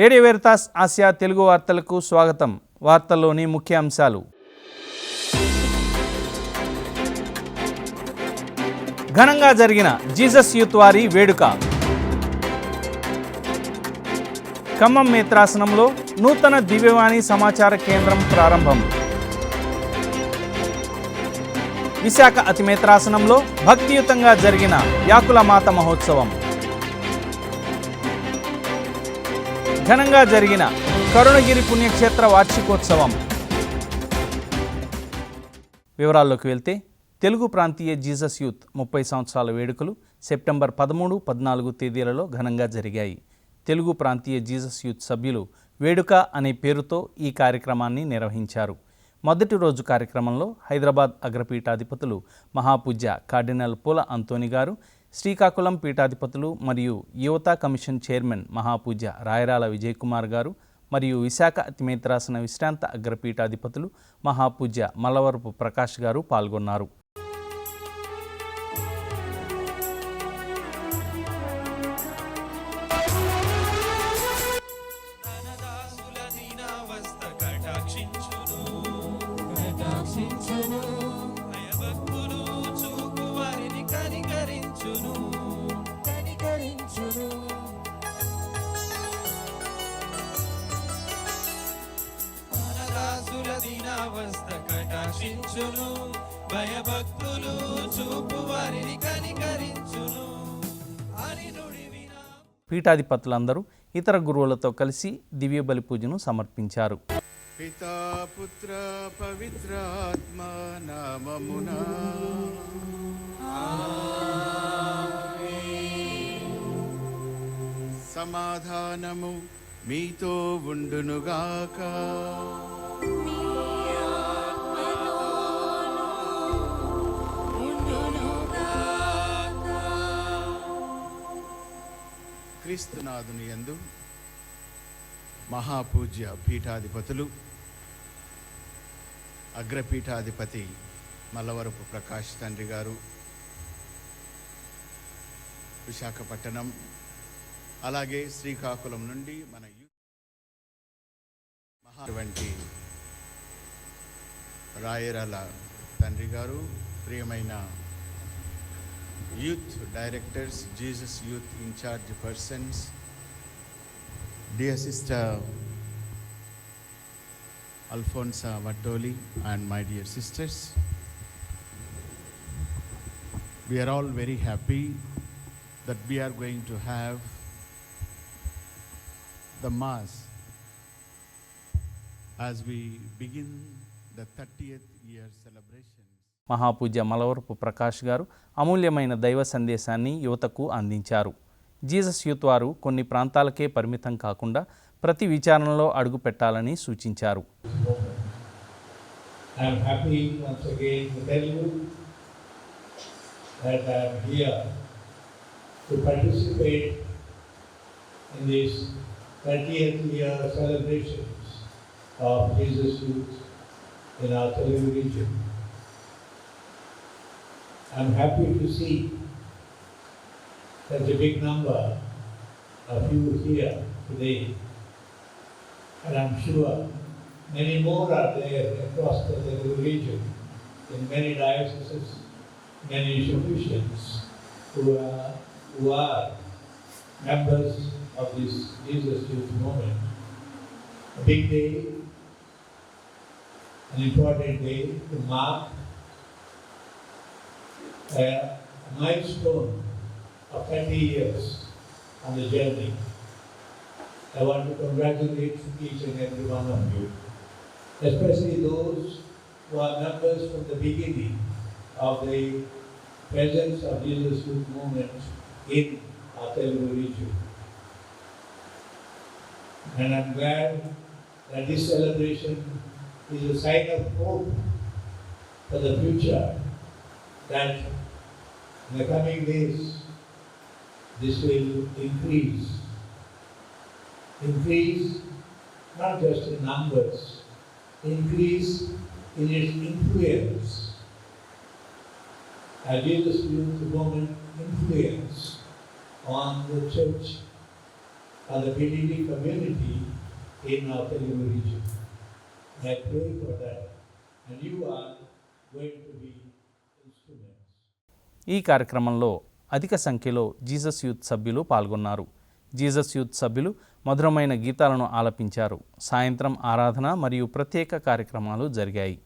Radio Veritas Asia Telugu వార్తలకు స్వాగతం. వార్తల్లోని ముఖ్య అంశాలు. ఘనంగా జరిగిన జీసస్ యూత్ వారి వేడుక. ఖమ్మం మేత్రాసనంలో నూతన దివ్యవాణి సమాచార కేంద్రం ప్రారంభం. విశాఖ అతిమేత్రాసనంలో భక్తియుతంగా జరిగిన యాకుల మాత మహోత్సవం. ఘనంగా జరిగిన కరుణగిరి పుణ్యక్షేత్ర వార్షికోత్సవం. వివరాల్లోకి వెళ్తే తెలుగు ప్రాంతీయ జీసస్ యూత్ ముప్పై సంవత్సరాల వేడుకలు సెప్టెంబర్ పదమూడు పద్నాలుగు తేదీలలో ఘనంగా జరిగాయి. తెలుగు ప్రాంతీయ జీసస్ యూత్ సభ్యులు వేడుక అనే పేరుతో ఈ కార్యక్రమాన్ని నిర్వహించారు. మొదటి రోజు కార్యక్రమంలో హైదరాబాద్ అగ్రపీఠాధిపతులు మహాపూజ్య కార్డినల్ పూల అంతోని గారు శ్రీకాకుళం పీఠాధిపతులు మరియు యువత కమిషన్ చైర్మన్ మహాపూజ రాయరాల విజయ్ కుమార్ గారు మరియు విశాఖ అతిమేత్రాసన విశ్రాంత అగ్రపీఠాధిపతులు మహాపూజ మలవరపు ప్రకాష్ గారు పాల్గొన్నారు. కటాక్షించును భయభక్తులు చూపు వారిని కనికరించును. అని పీఠాధిపతులందరూ ఇతర గురువులతో కలిసి దివ్య బలి పూజను సమర్పించారు. పితా పుత్ర పవిత్రాత్మ నామమున. సమాధానము మీతో ఉండునుగాక. క్రీస్తునాథుని యందు మహాపూజ్య పీఠాధిపతులు అగ్రపీఠాధిపతి మల్లవరపు ప్రకాష్ తండ్రి గారు విశాఖపట్టణం అలాగే శ్రీకాకుళం నుండి మన యు- వంటి రాయరాల తండ్రి గారు ప్రియమైన youth directors, Jesus youth in charge persons, dear sister Alfonsa Vattoli and my dear sisters, we are all very happy that we are going to have the Mass as we begin the 30th year celebration. మహాపూజ్య Malavarapu Prakash గారు అమూల్యమైన దైవ సందేశాన్ని యువతకు అందించారు. Jesus youth వారు కొన్ని ప్రాంతాలకే పరిమితం కాకుండా ప్రతి విచారణలో అడుగు పెట్టాలని సూచించారు. I'm happy to see such a big number of you here today. And I'm sure many more are there across the region in many dioceses, many officials who are, who are members of this Jesus Youth Movement. A big day, an important day to mark a milestone of 30 years on the journey. I want to congratulate each and every one of you, especially those who are members from the beginning of the presence of Jesus Youth Movement in our Telugu region. And I'm glad that this celebration is a sign of hope for the future, that in the coming days, this will increase increase not just in numbers, increase in its influence. Jesus used the Roman influence on the church and the BDD community in our Telugu region. I pray for that. And you are going to be. ఈ కార్యక్రమంలో అధిక సంఖ్యలో Jesus youth సభ్యులు పాల్గొన్నారు. Jesus youth సభ్యులు మధురమైన గీతాలను ఆలపించారు. సాయంత్రం ఆరాధన మరియు ప్రత్యేక కార్యక్రమాలు జరిగాయి.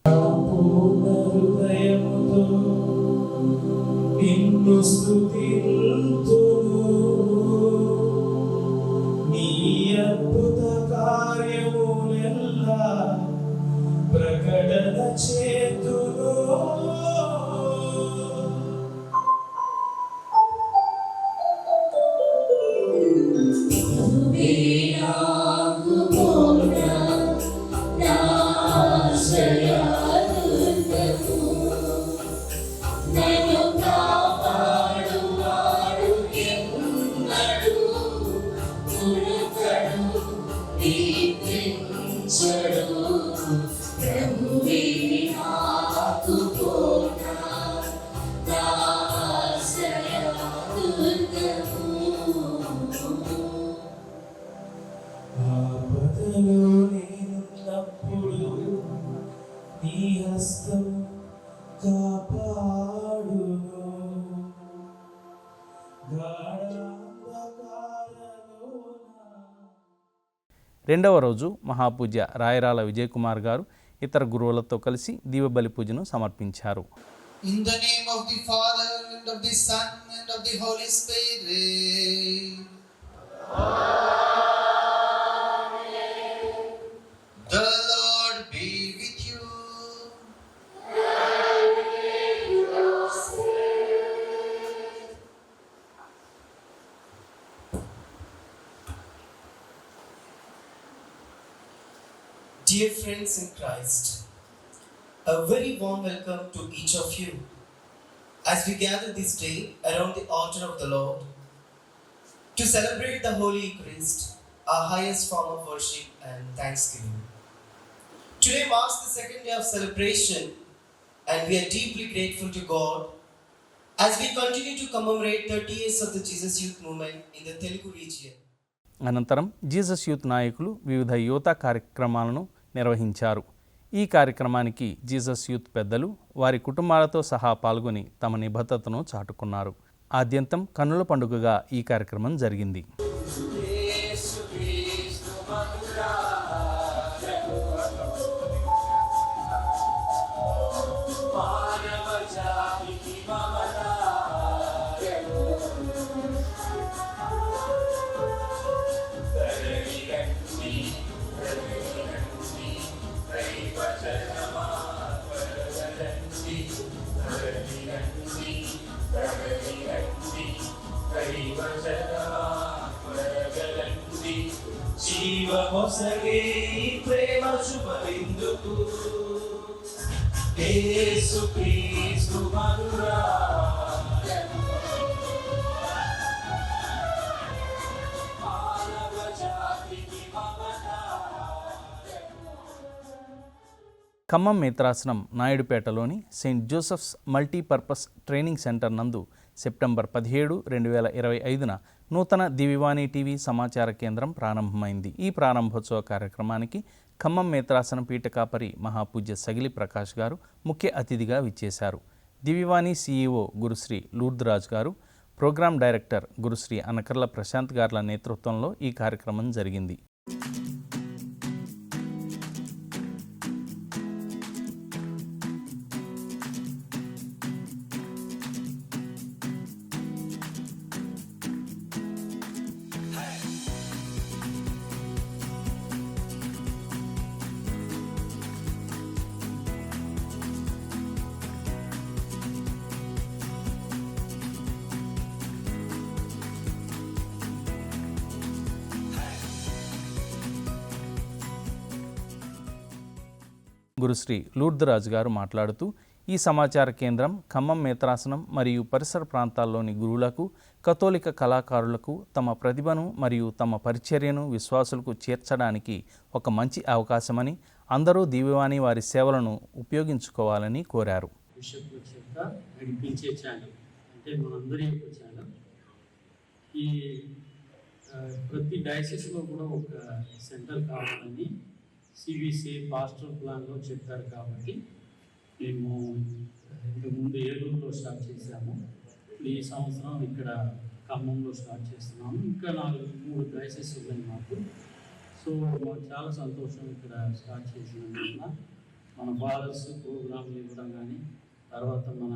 రెండవ రోజు మహాపూజ రాయరాల విజయకుమార్ గారు ఇతర గురువులతో కలిసి దీపబలి పూజను సమర్పించారు. Dear friends in Christ, a very warm welcome to each of you as we gather this day around the altar of the Lord to celebrate the Holy Eucharist, our highest form of worship and thanksgiving. Today marks the second day of celebration, and we are deeply grateful to God as we continue to commemorate 30 years of the Jesus Youth Movement in the Telugu region. అనంతరం Jesus youth నాయకులు వివిధ యువత కార్యక్రమాలను నిర్వహించారు. ఈ కార్యక్రమానికి Jesus youth పెద్దలు వారి కుటుంబాలతో సహా పాల్గొని తమ నిబద్ధతను చాటుకున్నారు. ఆద్యంతం కన్నుల పండుగగా ఈ కార్యక్రమం జరిగింది. జీవమొసగే ప్రేమ శుభవిందుకు యేసు క్రీస్తు మధురా ఖమ్మం మిత్రాసనం నాయుడుపేటలోని Saint Joseph's Multipurpose Training Centre నందు సెప్టెంబర్ పదిహేడు రెండు వేల ఇరవై ఐదున నూతన దివివాణి టీవీ సమాచార కేంద్రం ప్రారంభమైంది. ఈ ప్రారంభోత్సవ కార్యక్రమానికి ఖమ్మం మేత్రాసనం పీఠకాపరి మహాపూజ్య సగిలి ప్రకాష్ గారు ముఖ్య అతిథిగా విచ్చేశారు. దివివాణి సీఈఓ గురుశ్రీ లూర్ద్రాజ్ గారు ప్రోగ్రాం డైరెక్టర్ గురుశ్రీ అనకర్ల ప్రశాంత్ గార్ల నేతృత్వంలో ఈ కార్యక్రమం జరిగింది. గురుశ్రీ లూర్దరాజు గారు మాట్లాడుతూ ఈ సమాచార కేంద్రం ఖమ్మం మేత్రాసనం మరియు పరిసర ప్రాంతాల్లోని గురువులకు కథోలిక కళాకారులకు తమ ప్రతిభను మరియు తమ పరిచర్యను విశ్వాసులకు చేర్చడానికి ఒక మంచి అవకాశమని అందరూ దివ్యవాణి వారి సేవలను ఉపయోగించుకోవాలని కోరారు. అంటే మనందరి యొక్క ఛానల్. ఈ ప్రతి డయాసిస్లో కూడా ఒక సెంటర్ కావాలని సిబిసి మాస్టర్ ప్లాన్లో చెప్పారు కాబట్టి మేము ఇంతకుముందు ఏలూరులో స్టార్ట్ చేశాము ఈ సంవత్సరం ఇక్కడ ఖమ్మంలో స్టార్ట్ చేస్తున్నాము. ఇంకా నాలుగు మూడు ప్రైసెస్ ఉన్నాయి మాకు. సో మాకు చాలా సంతోషం ఇక్కడ స్టార్ట్ చేసినందువల్ల మన బాలర్స్ ప్రోగ్రాంలు ఇవ్వడం కానీ తర్వాత మన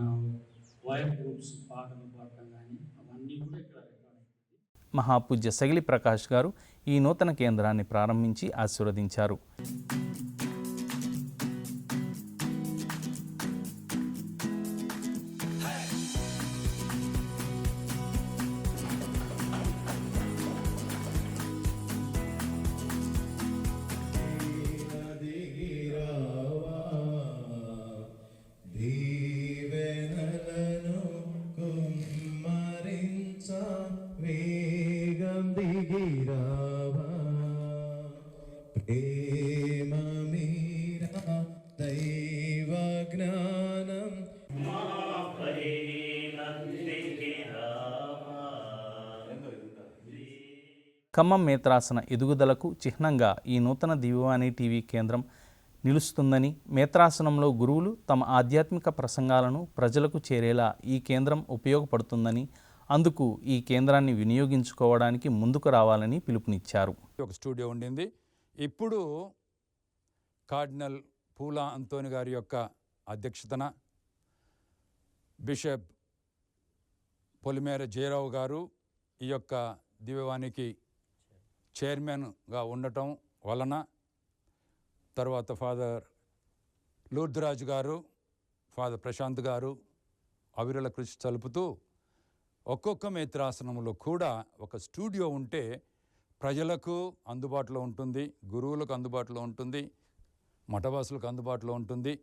వైర్ గ్రూప్స్ పాటలు పాడటం కానీ అవన్నీ కూడా ఇక్కడ రికార్డ్ అయ్యింది మహాపూజ్య సగిలి ప్రకాష్ గారు ఈ నూతన కేంద్రాన్ని ప్రారంభించి ఆశీర్వదించారు. ఖమ్మం మేత్రాసన ఎదుగుదలకు చిహ్నంగా ఈ నూతన దివ్యవాణి టీవీ కేంద్రం నిలుస్తుందని మేత్రాసనంలో గురువులు తమ ఆధ్యాత్మిక ప్రసంగాలను ప్రజలకు చేరేలా ఈ కేంద్రం ఉపయోగపడుతుందని అందుకు ఈ కేంద్రాన్ని వినియోగించుకోవడానికి ముందుకు రావాలని పిలుపునిచ్చారు. ఒక స్టూడియో ఉండింది. ఇప్పుడు కార్డినల్ పూలా అంతోని గారి యొక్క అధ్యక్షతన బిషప్ పొలిమేర జయరావు గారు ఈ యొక్క దివ్యవానికి చైర్మన్గా ఉండటం వలన తర్వాత ఫాదర్ లూర్ధరాజు గారు ఫాదర్ ప్రశాంత్ గారు అవిరల కృషి తలుపుతూ ఒక్కొక్క మేత్రాసనంలో కూడా ఒక స్టూడియో ఉంటే ప్రజలకు అందుబాటులో ఉంటుంది గురువులకు అందుబాటులో ఉంటుంది మఠవాసులకు అందుబాటులో ఉంటుంది.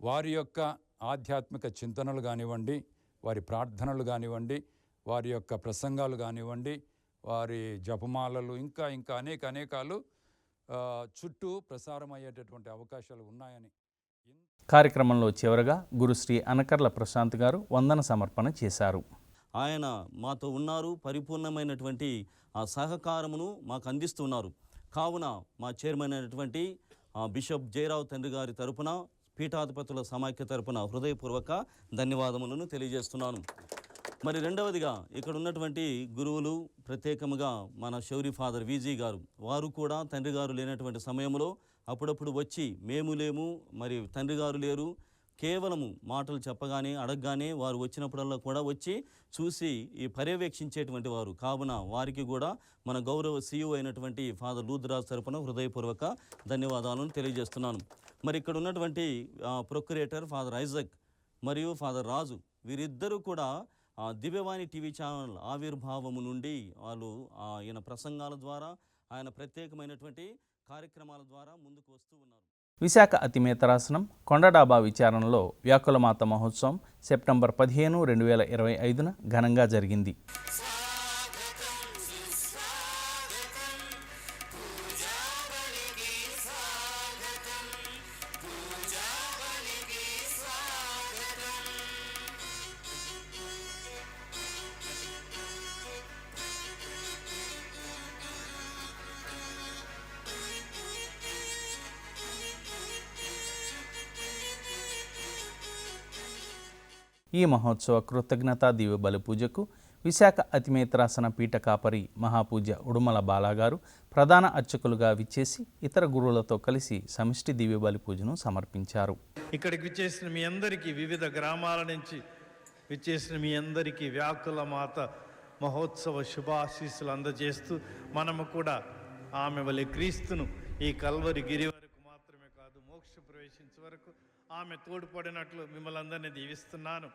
వారి యొక్క ఆధ్యాత్మిక చింతనలు కానివ్వండి వారి ప్రార్థనలు కానివ్వండి వారి యొక్క ప్రసంగాలు కానివ్వండి వారి జపమాలలు ఇంకా ఇంకా అనేక అనేకాలు చుట్టూ ప్రసారం అయ్యేటటువంటి అవకాశాలు ఉన్నాయని కార్యక్రమంలో చివరగా గురుశ్రీ అనకర్ల ప్రశాంత్ గారు వందన సమర్పణ చేశారు. ఆయన మాతో ఉన్నారు పరిపూర్ణమైనటువంటి ఆ సహకారమును మాకు అందిస్తున్నారు. కావున మా చైర్మన్ అయినటువంటి బిషప్ జయరావు తండ్రి గారి తరపున పీఠాధిపతుల సమాఖ్య తరపున హృదయపూర్వక ధన్యవాదములను తెలియజేస్తున్నాను. మరి రెండవదిగా ఇక్కడ ఉన్నటువంటి గురువులు ప్రత్యేకముగా మన శౌరి ఫాదర్ విజీ గారు వారు కూడా తండ్రి గారు లేనటువంటి సమయంలో అప్పుడప్పుడు వచ్చి మేము లేము మరి తండ్రి గారు లేరు కేవలము మాటలు చెప్పగానే అడగగానే వారు వచ్చినప్పుడల్లా కూడా వచ్చి చూసి ఈ పర్యవేక్షించేటువంటి వారు. కావున వారికి కూడా మన గౌరవ సీఈఓ అయినటువంటి ఫాదర్ లూద్రాజ్ తరపున హృదయపూర్వక ధన్యవాదాలను తెలియజేస్తున్నాను. మరి ఇక్కడ ఉన్నటువంటి ప్రొక్యురేటర్ ఫాదర్ ఐజక్ మరియు ఫాదర్ రాజు వీరిద్దరూ కూడా దివ్యవాణి టీవీ ఛానల్ ఆవిర్భావము నుండి వాళ్ళు ఆయన ప్రసంగాల ద్వారా ఆయన ప్రత్యేకమైనటువంటి కార్యక్రమాల ద్వారా ముందుకు వస్తూ ఉన్నారు. విశాఖ అతిమేతరాసనం కొండడాబా విచారణలో వ్యాకులమాత మహోత్సవం సెప్టెంబర్ పదిహేను రెండు వేల ఇరవై ఐదున ఘనంగా జరిగింది. ఈ మహోత్సవ కృతజ్ఞతా దివ్య బలి పూజకు విశాఖ అతిమేత్రాసన పీఠ కాపరి మహాపూజ్య ఉడుమల బాలాగారు ప్రధాన అర్చకులుగా విచ్చేసి ఇతర గురువులతో కలిసి సమిష్టి దివ్య బలి పూజను సమర్పించారు. ఇక్కడికి విచ్చేసిన మీ అందరికీ వివిధ గ్రామాల నుంచి విచ్చేసిన మీ అందరికీ వ్యాకుల మాత మహోత్సవ శుభాశీస్సులు అందజేస్తూ మనము కూడా ఆమె వలె క్రీస్తును ఈ కల్వరి గిరి వరకు మాత్రమే కాదు మోక్ష ప్రవేశించే వరకు ఆమె తోడ్పడినట్లు మిమ్మల్ని అందరినీ దీవిస్తున్నాను.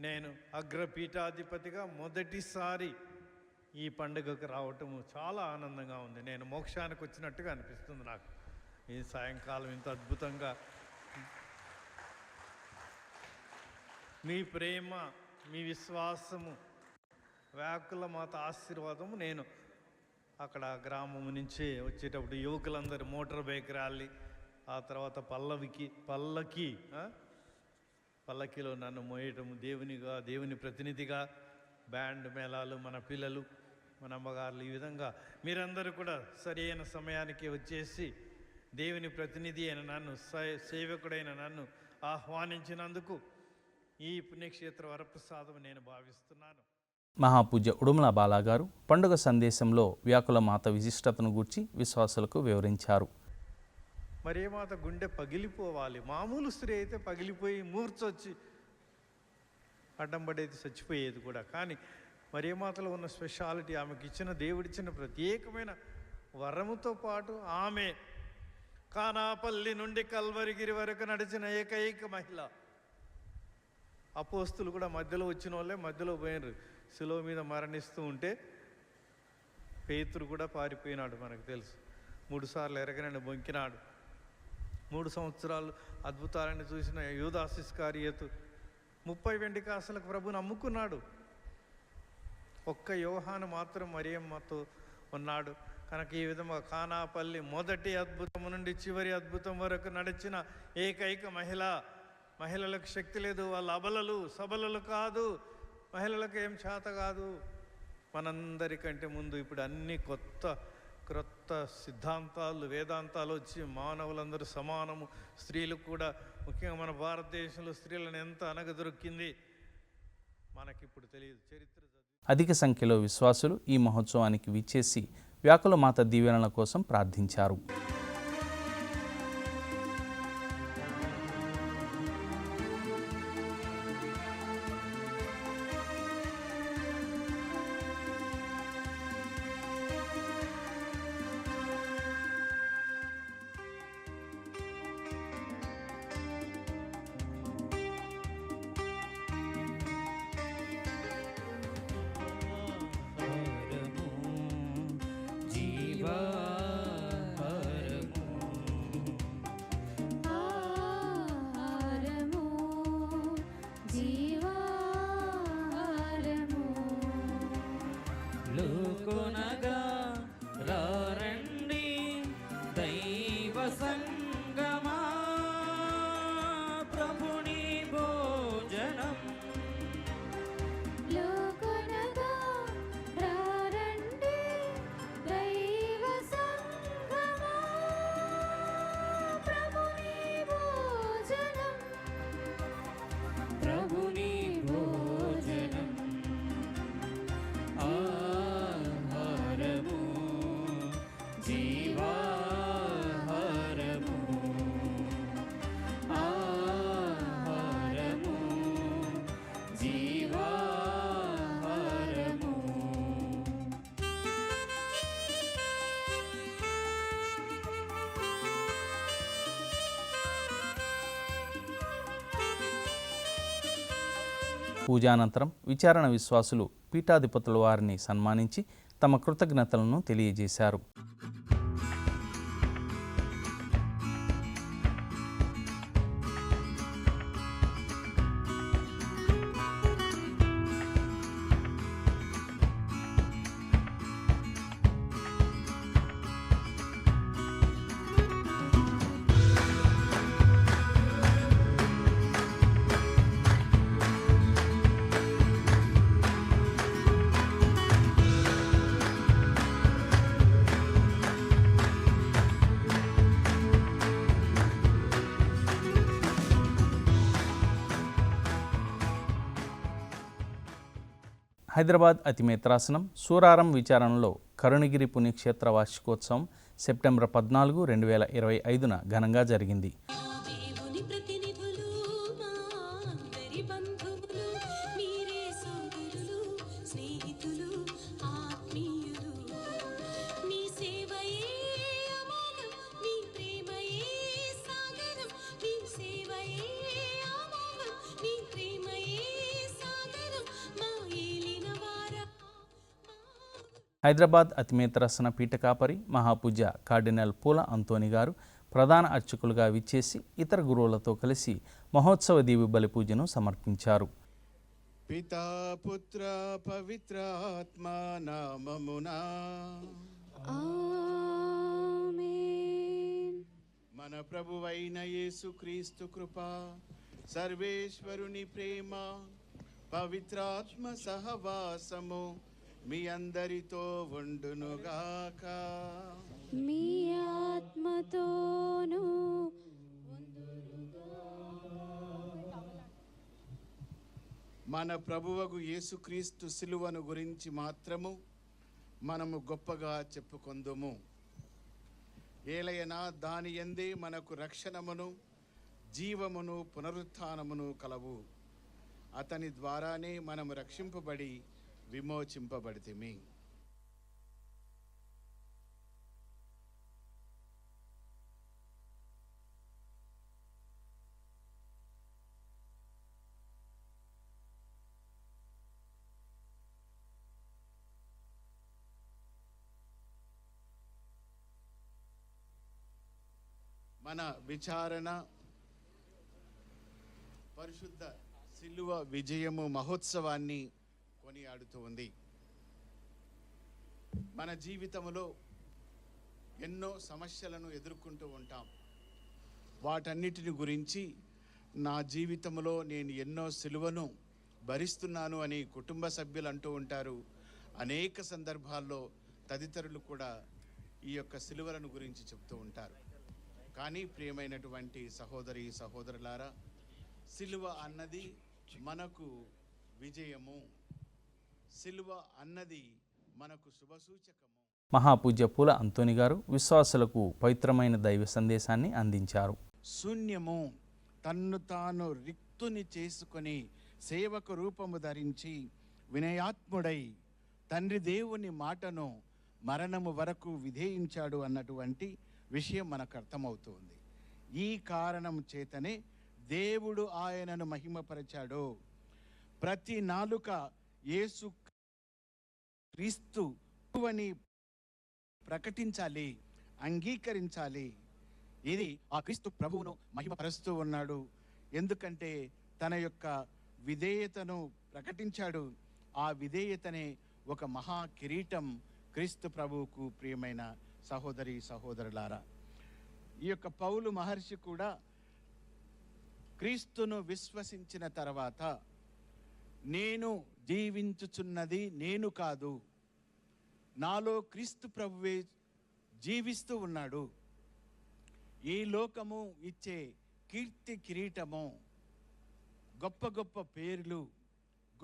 నేను అగ్రపీఠాధిపతిగా మొదటిసారి ఈ పండుగకు రావటం చాలా ఆనందంగా ఉంది. నేను మోక్షానికి వచ్చినట్టుగా అనిపిస్తుంది నాకు. ఈ సాయంకాలం ఇంత అద్భుతంగా. మీ ప్రేమ మీ విశ్వాసము వ్యాకుల మాత ఆశీర్వాదము నేను అక్కడ గ్రామం నుంచి వచ్చేటప్పుడు యువకులందరూ మోటార్ బైక్ ర్యాలీ ఆ తర్వాత పల్లవికి పల్లకి పల్లకిలో నన్ను మోయటం దేవునిగా దేవుని ప్రతినిధిగా బ్యాండ్ మేళాలు మన పిల్లలు మన అమ్మగారులు ఈ విధంగా మీరందరూ కూడా సరైన సమయానికి వచ్చేసి దేవుని ప్రతినిధి అయిన నన్ను సే- సేవకుడైన నన్ను ఆహ్వానించినందుకు ఈ పుణ్యక్షేత్ర వరప్రసాదం నేను భావిస్తున్నాను. మహాపూజ్య ఉడుమల బాలాగారు పండుగ సందేశంలో వ్యాకుల మాత విశిష్టతను గూర్చి విశ్వాసులకు వివరించారు. మరేమాత గుండె పగిలిపోవాలి. మామూలు స్త్రీ అయితే పగిలిపోయి మూర్చొచ్చి అడ్డం పడేది చచ్చిపోయేది కూడా. కానీ మరేమాతలో ఉన్న స్పెషాలిటీ ఆమెకి ఇచ్చిన దేవుడిచ్చిన ప్రత్యేకమైన వరముతో పాటు ఆమె కానాపల్లి నుండి కల్వరిగిరి వరకు నడిచిన ఏకైక మహిళ. అపోస్తులు కూడా మధ్యలో వచ్చిన వాళ్ళే మధ్యలో పోయినారు. శిలో మీద మరణిస్తూ ఉంటే పేతురు కూడా పారిపోయినాడు మనకు తెలుసు. మూడుసార్లు ఎరగనండి ఎరగనని బొంకినాడు. మూడు సంవత్సరాలు అద్భుతాలను చూసిన యూదాసిస్కారియతు ముప్పై వెండి కాసులకు ప్రభుని అమ్ముకున్నాడు ఒక్క యోహాను మాత్రం మరియమ్మతో ఉన్నాడు. కనుక ఈ విధంగా కానాపల్లి మొదటి అద్భుతం నుండి చివరి అద్భుతం వరకు నడిచిన ఏకైక మహిళ మహిళలకు శక్తి లేదు వాళ్ళ అబలలు సబలలు కాదు మహిళలకు ఏం చేత కాదు. మనందరికంటే ముందు ఇప్పుడు అన్ని కొత్త క్రొత్త సిద్ధాంతాలు వేదాంతాలు వచ్చి మానవులందరూ సమానము. స్త్రీలు కూడా ముఖ్యంగా మన భారతదేశంలో స్త్రీలను ఎంత అనగదొరికింది మనకిప్పుడు తెలియదు. చరిత్ర అధిక సంఖ్యలో విశ్వాసులు ఈ మహోత్సవానికి విచ్చేసి వ్యాకుల మాత దీవెనల కోసం ప్రార్థించారు. con పూజానంతరం విచారణ విశ్వాసులు పీఠాధిపతుల వారిని సన్మానించి తమ కృతజ్ఞతలను తెలియజేశారు. హైదరాబాద్ అతిమేత్రాసనం సూరారం విచారణలో కరుణగిరి పుణ్యక్షేత్ర వార్షికోత్సవం సెప్టెంబర్ పద్నాలుగు రెండు వేల ఇరవై ఐదున ఘనంగా జరిగింది. హైదరాబాద్ అతిమేత్రాసన పీఠకాపరి మహాపూజ్య కార్డినల్ పూల అంతోని గారు ప్రధాన అర్చకులుగా విచ్చేసి ఇతర గురువులతో కలిసి మహోత్సవ దీవి బలి పూజను సమర్పించారు. పితా పుత్ర పవిత్ర ఆత్మ నామమునా మన ప్రభువైన యేసుక్రీస్తు కృప సర్వేశ్వరుని ప్రేమ పవిత్రాత్మ సహవాసము మీ అందరితో ఉండునుగాక మీ ఆత్మతోను మన ప్రభువకు యేసుక్రీస్తు సిలువను గురించి మాత్రము మనము గొప్పగా చెప్పుకొందుము. ఏలయనా దాని ఎందే మనకు రక్షణమును జీవమును పునరుత్థానమును కలవు. అతని ద్వారానే మనము రక్షింపబడి విమోచింపబడితిమి. మన విచారణ పరిశుద్ధ సిలువ విజయము మహోత్సవాన్ని కొనియాడుతూ ఉంది. మన జీవితంలో ఎన్నో సమస్యలను ఎదుర్కొంటూ ఉంటాం. వాటన్నిటిని గురించి నా జీవితంలో నేను ఎన్నో సిలువను భరిస్తున్నాను అని కుటుంబ సభ్యులు అంటూ ఉంటారు. అనేక సందర్భాల్లో తదితరులు కూడా ఈ యొక్క సిలువలను గురించి చెప్తూ ఉంటారు. కానీ ప్రియమైనటువంటి సహోదరి సహోదరులారా సిలువ అన్నది మనకు విజయము. సిలువ అన్నది మనకు శుభసూచకము. మహాపూజ్య పూల అంతోని గారు విశ్వాసులకు పవిత్రమైన దైవ సందేశాన్ని అందించారు. శూన్యము తన్ను తాను రిక్తుని చేసుకొని సేవకు రూపము ధరించి వినయాత్ముడై తండ్రి దేవుని మాటను మరణము వరకు విధేయించాడు అన్నటువంటి విషయం మనకు అర్థమవుతుంది. ఈ కారణం చేతనే దేవుడు ఆయనను మహిమపరిచాడు. ప్రతి నాలుక యేసు క్రీస్తు అని ప్రకటించాలి అంగీకరించాలి. ఇది ఆ క్రీస్తు ప్రభువును మహిమపరుస్తూ ఉన్నాడు. ఎందుకంటే తన యొక్క విధేయతను ప్రకటించాడు. ఆ విధేయతనే ఒక మహా కిరీటం క్రీస్తు ప్రభువుకు ప్రియమైన సహోదరి సహోదరులారా. ఈ యొక్క పౌలు మహర్షి కూడా క్రీస్తును విశ్వసించిన తర్వాత నేను జీవించుచున్నది నేను కాదు. నాలో క్రీస్తు ప్రభువే జీవిస్తూ ఉన్నాడు. ఈ లోకము ఇచ్చే కీర్తి కిరీటము గొప్ప గొప్ప పేర్లు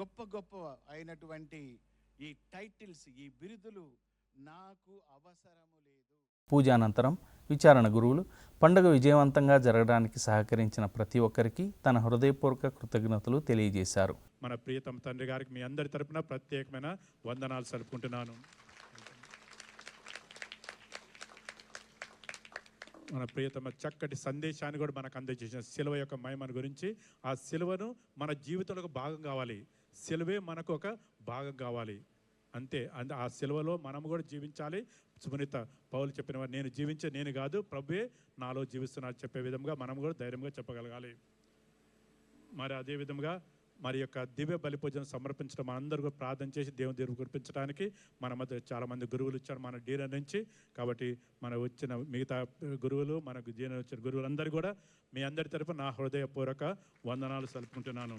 గొప్ప గొప్ప అయినటువంటి ఈ టైటిల్స్ ఈ బిరుదులు నాకు అవసరము లేదు. పూజానంతరం విచారణ గురువులు పండుగ విజయవంతంగా జరగడానికి సహకరించిన ప్రతి ఒక్కరికి తన హృదయపూర్వక కృతజ్ఞతలు తెలియజేశారు. మన ప్రియతమ తండ్రి గారికి మీ అందరి తరపున ప్రత్యేకమైన వందనాలు జరుపుకుంటున్నాను. మన ప్రియతమ చక్కటి సందేశాన్ని కూడా మనకు అందజేసిన సిలువ యొక్క మహిమను గురించి ఆ సిలువను మన జీవితంలో భాగం కావాలి. సిలువే మనకు ఒక భాగం కావాలి. అంతే. అంతే ఆ సిలువలో మనం కూడా జీవించాలి. సుమనిత పౌలు చెప్పిన వారు నేను జీవించే నేను కాదు ప్రభువే నాలో జీవిస్తున్నాడు చెప్పే విధంగా మనం కూడా ధైర్యంగా చెప్పగలగాలి. మరి అదే విధంగా మరి యొక్క దివ్య బలి పూజను సమర్పించడం మనందరూ కూడా ప్రార్థన చేసి దేవుని దేవుడు కురిపించడానికి మన మధ్య చాలామంది గురువులు ఇచ్చారు మన డీర నుంచి. కాబట్టి మన వచ్చిన మిగతా గురువులు మనకు జీన వచ్చిన గురువులందరూ కూడా మీ అందరి తరఫు నా హృదయపూర్వక వందనాలు సలుపుకుంటున్నాను.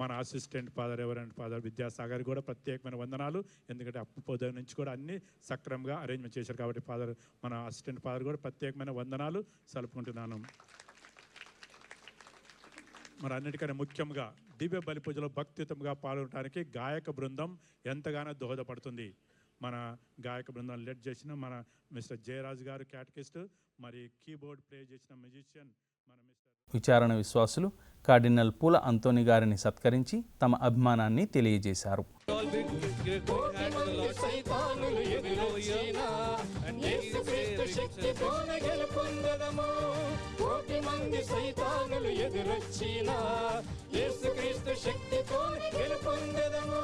మన assistant Father reverend Father Vidyasagar కూడా ప్రత్యేకమైన వందనాలు. ఎందుకంటే అప్పు నుంచి కూడా అన్ని సక్రమంగా అరేంజ్మెంట్ చేశారు కాబట్టి ఫాదర్ మన అసిస్టెంట్ ఫాదర్ కూడా ప్రత్యేకమైన వందనాలు సలుపుకుంటున్నాను. మరి అన్నిటికన్నా ముఖ్యంగా దివ్య బలి పూజలో భక్తితంగా పాల్గొనడానికి గాయక బృందం ఎంతగానో దోహదపడుతుంది. మన గాయక బృందం లెడ్ చేసిన మన మిస్టర్ జయరాజ్ గారు క్యాటకిస్ట్ మరి కీబోర్డ్ ప్లే చేసిన మ్యూజిషియన్ విచారణ విశ్వాసులు కార్డినల్ పూల అంతోని గారిని సత్కరించి తమ అభిమానాన్ని తెలియజేశారు. సైతానులు ఎదురొచ్చిన యేసుక్రీస్తు శక్తితో గెలుపొందదము.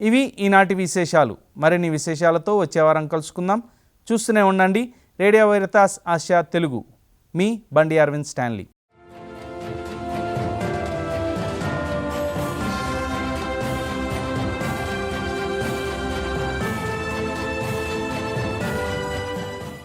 ఇవి ఈనాటి విశేషాలు. మరిన్ని విశేషాలతో వచ్చే వారం కలుసుకుందాం. చూస్తూనే ఉండండి. Radio Veritas Asia Telugu. మీ బండి అరవింద్ స్టాన్లీ.